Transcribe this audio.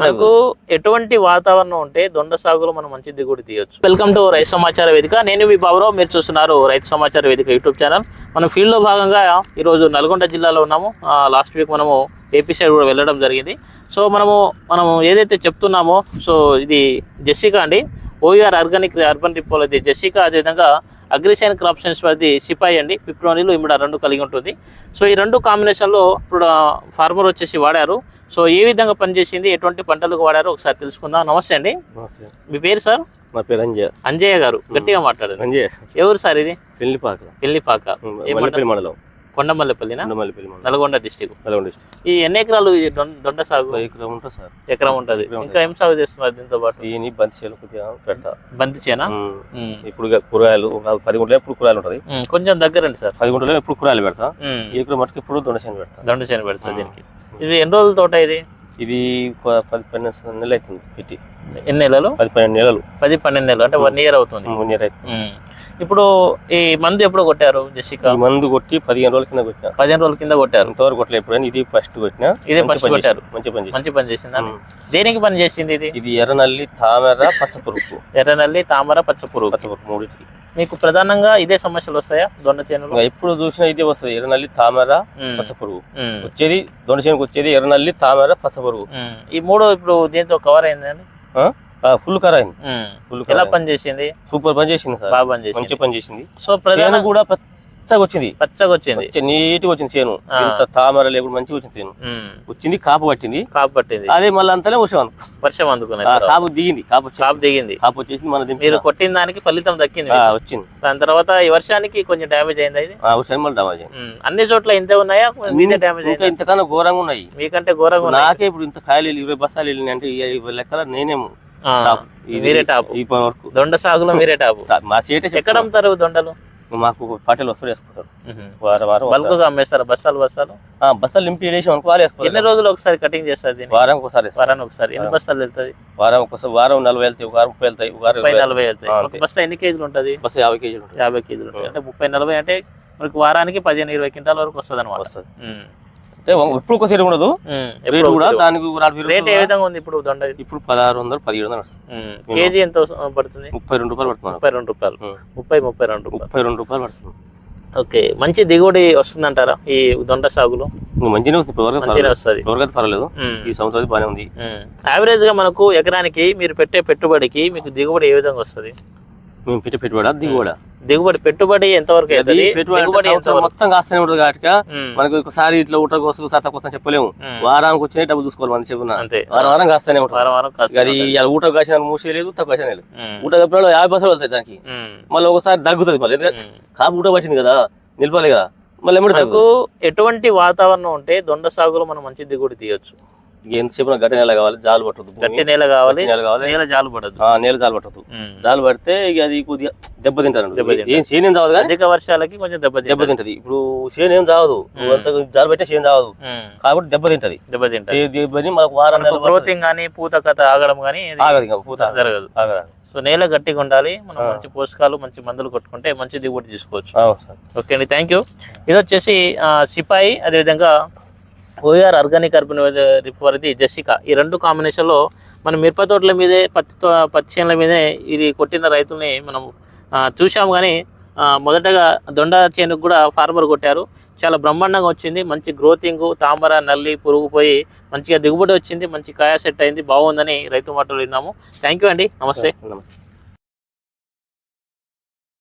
మనకు ఎటువంటి వాతావరణం ఉంటే దొండ సాగులో మనం మంచి దిగుబడి తీయొచ్చు. వెల్కమ్ టు రైతు సమాచార వేదిక. నేను మీ బాబురావు మీరు చూస్తున్నారు రైతు సమాచార వేదిక యూట్యూబ్ ఛానల్. మనం ఫీల్డ్లో భాగంగా ఈరోజు నల్గొండ జిల్లాలో ఉన్నాము. లాస్ట్ వీక్ మనము ఏపీ సైడ్ కూడా వెళ్ళడం జరిగింది. సో మనము మనము ఏదైతే చెప్తున్నామో సో ఇది జెస్సికా అండి. ఓయూఆర్ ఆర్గానిక్ అర్బన్ రిపోల్ అయితే జెస్సికా అదేవిధంగా అగ్రిసైన్ క్రాప్ సైన్స్ అది సిపాయి అండి. పిప్రోనిలు ఇమిడ రెండు కలిగి ఉంటుంది. సో ఈ రెండు కాంబినేషన్లో ఇప్పుడు ఫార్మర్ వచ్చేసి వాడారు. సో ఏ విధంగా పనిచేసింది ఎటువంటి పంటలకు వాడారో ఒకసారి తెలుసుకుందాం. నమస్తే అండి. మీ పేరు సార్? నా పేరు అంజయ్ అంజయ్య గారు. గట్టిగా మాట్లాడారు అంజయ్ ఎవరు సార్ ఇది? పెళ్ళిపాక. పెళ్ళిపాక. ఏ మల్లెపల్లి మండలం. కొండమల్లెపల్లినా? మల్లెపల్లి మండలం. నల్గొండ డిస్టిక్. నల్గొండ ఈ ఎన్ని ఎకరాలు ఈ దొం- దొండ సాగు? ఇక్కడ ఉంటా సార్. ఎకరం ఉంటుంది. ఇంకా ఏం సాగు చేస్తున్నారు దీంతో పాటు? దీని బంతి చేలు కొద్దిగా పెడతా. బంతి చేనా? ఉమ్. ఉమ్. ఇప్పుడు ఇక కూరగాయలు ఒక పది గుంటలు ఎప్పుడు కూరగాయలు ఉంటుంది. ఉమ్, కొంచెం దగ్గరండి సార్. పది గుంటలు ఎప్పుడు కూరగాయలు పెడతా. ఉమ్. ఈ ఇక్కడ మటుకు ఇప్పుడు దొండసేను పెడతా. దొండ చేను పెడుతుంది దీనికి. ఇది ఎన్ని రోజుల తోట ఇది? ఇది పది పన్నెండు నెలలు అవుతుంది పెట్టి. ఎన్ని నెలలు? పది పన్నెండు నెలలు. పది పన్నెండు నెలలు. అంటే వన్ ఇయర్ అవుతుంది. వన్ ఇయర్ అవుతుంది. ఉమ్. ఇప్పుడు ఈ మందు ఎప్పుడు కొట్టారు జెసికా ఈ మందు కొట్టి పదిహేను రోజుల కింద కొట్టిన. పదిహేను రోజుల కింద కొట్టారు. ఇంతవరకు కొట్టలే ఎప్పుడైనా. ఇది ఫస్ట్ కొట్టిన. ఇదే పని కొట్టారు. మంచి పని మంచి పని చేసిందా. దేనికి పని చేసింది ఇది? ఇది ఎర్రనల్లి తామెర పచ్చపురుగు. ఎర్రనల్లి తామర పచ్చపురుగు. పచ్చపురుగు మూడింటికి. మీకు ప్రధానంగా ఇదే సమస్యలు వస్తాయా? దొండ ఇంకా ఎప్పుడు చూసినా ఇదే వస్తుంది. ఎర్రనల్లి తామెర. పచ్చపురుగు. వచ్చేది దొండ చేనుకు వచ్చేది ఎర్రనల్లి తామెర పచ్చపురుగు. ఈ మూడు ఇప్పుడు దీంతో కవర్ అయిందండి? ఫుల్ కర అయింది ఉమ్. ఫుల్ ఎలా పని చేసింది సూపర్ పని చేసింది సార్. బాగా పని చేసింది మంచి పని చేసింది సో చేను కూడా పచ్చగా వచ్చింది. పచ్చగా వచ్చింది. మంచి నీట్గా వచ్చింది చేను. ఇంత తామర లేకుండా మంచిగా వచ్చింది చేను. ఉమ్. వచ్చింది కాపు పట్టింది. కాపు పట్టింది. అదే మళ్ళీ అంతలే వచ్చాం వర్షం అందుకున్నది కాపు దిగింది కాపు కాపు దిగింది. కాపు వచ్చేసి మన మీరు కొట్టిన దానికి ఫలితం దక్కింది. వచ్చింది. దాని తర్వాత ఈ వర్షానికి కొంచెం డ్యామేజ్ అయింది ఆ, వచ్చాను మళ్ళీ డామేజ్ అయింది. అన్ని చోట్ల ఇంతే ఉన్నాయా? మీదే డ్యామేజ్ అయింది? ఇంతకన్నా ఘోరంగా ఉన్నాయి. మీకంటే ఘోరంగా నాకే ఇప్పుడు ఇంత కాయలు ఇరవై బస్తాలు వెళ్ళినాయి అంటే లెక్కల నేనేమో. మీరే టాప్. ఈ పని వరకు. దొండ సాగులో మీరే టాపు. మా సీటే ఎక్కడ అమ్ముతారు దొండలు? మాకు పాటలు వస్తారు వేసుకుంటారు. వారం వారం బల్క్. గా అమ్మేస్తారా? బస్తాలు ఆ, బస్తాలు నింపి వేసి అనుకో వాళ్ళు ఎన్ని రోజులు ఒకసారి కటింగ్ చేస్తారు దీన్ని? వారం ఒకసారి. వారానికి ఒకసారి. ఎన్ని బస్తాలు వెళ్తుంది వారం ఒకసారి వారం నలభై వెళ్తాయి వారం ముప్పై వెళ్తాయి వారం నలభై వెళ్తాయి. బస్తా ఎన్ని కేజీలు ఉంటుంది? బస్సు యాభై కేజీలు యాభై కేజీలు ఉంటుంది. అంటే ముప్పై నలభై అంటే మనకి వారానికి పదిహేను ఇరవై క్వింటాల వరకు వస్తుంది. అనమాట వస్తుంది అంటే ఎప్పుడు ఒక ఉండదు. రేటు కూడా దానికి రేట్ ఏ. విధంగా ఉంది ఇప్పుడు దొండ? ఇప్పుడు పదహారు వందలు పదిహేడు వందలు వస్తుంది. కేజీ ఎంత పడుతుంది? ముప్పై రెండు రూపాయలు పడుతుంది. ముప్పై రెండు రూపాయలు. ముప్పై ముప్పై రెండు ముప్పై రెండు రూపాయలు పడుతుంది. ఓకే మంచి దిగుబడి వస్తుందంటారా ఈ దొండ సాగులో? మంచిగానే వస్తుంది ఇప్పుడు మంచిగా వస్తుంది. ఎవరికైతే పర్వాలేదు ఈ సంవత్సరం బాగానే ఉంది. యావరేజ్గా మనకు ఎకరానికి మీరు పెట్టే పెట్టుబడికి మీకు దిగుబడి ఏ విధంగా వస్తుంది? మేము పెట్టి పెట్టుబడా? దిగుబడా? దిగుబడి పెట్టుబడి ఎంత వరకు అది అవుతుంది? పెట్టుబడి మొత్తం కాస్తూనే ఉంటుంది కాబట్టి. మనకు ఒకసారి ఇట్లా ఊట కోసం సత్త కోసం చెప్పలేము. వారానికి వచ్చిన డబ్బులు చూసుకోవాలి మనం చెప్పున్నా అంతే. వారం వారం కాస్తూనే ఉంటుంది. వారం అది ఊట కాసిన మూసే లేదు తక్కువ కాసిన లేదు. ఊట కప్పిన యాభై బస్సులు వెళ్తాయి దానికి. మళ్ళీ ఒకసారి దగ్గుతుంది మళ్ళీ. కాపు ఊట పట్టింది కదా నిలపాలి కదా. మళ్ళీ ఎటువంటి వాతావరణం ఉంటే దొండ సాగులో మనం మంచి దిగుబడి తీయొచ్చు. ఎంతసేపు గట్టి నేల కావాలి జాలు పట్టదు గట్టి నేల కావాలి నేల కావాలి. నేల జాలు పడదు. ఆ, నేల జాలు పట్టదు. జాలు పడితే ఇక అది కొద్దిగా దెబ్బతింటారు. ఏం చేను ఏం చావదు కానీ అధిక వర్షాలకి కొంచెం దెబ్బతింటది దెబ్బతింటది ఇప్పుడు చేను ఏం చావదు. జాలు పెట్టే చేను చావదు. కాబట్టి దెబ్బతింటది దెబ్బతింటది దెబ్బని మనకు వారం నెలలు గ్రోతింగ్ కానీ పూత కథ ఆగడం కానీ ఆగదు పూత జరగదు. ఆగదు. సో నేల గట్టిగా ఉండాలి. మనం మంచి పోషకాలు మంచి మందులు కొట్టుకుంటే మంచి దిగుబడి తీసుకోవచ్చు. ఓకే అండి థ్యాంక్ యూ ఇది వచ్చేసి సిపాయి అదేవిధంగా ఓఆర్ ఆర్గానిక్ అర్బన్ రిఫర్ది జెసికా ఈ రెండు కాంబినేషన్లో మన మిరప తోటల మీదే పత్తి తో- పత్తి చేనుల మీదే ఇది కొట్టిన రైతుల్ని మనం చూసాము చూశాము కానీ మొదటగా దొండ చేనుకు కూడా ఫార్మర్ కొట్టారు. చాలా బ్రహ్మాండంగా వచ్చింది. మంచి గ్రోతింగ్ తామర నల్లి పురుగు పోయి మంచిగా దిగుబడి వచ్చింది. మంచి కాయ సెట్ అయింది. బాగుందని రైతు మాటలు విన్నాము. థ్యాంక్ యూ అండి. నమస్తే. నమస్తే.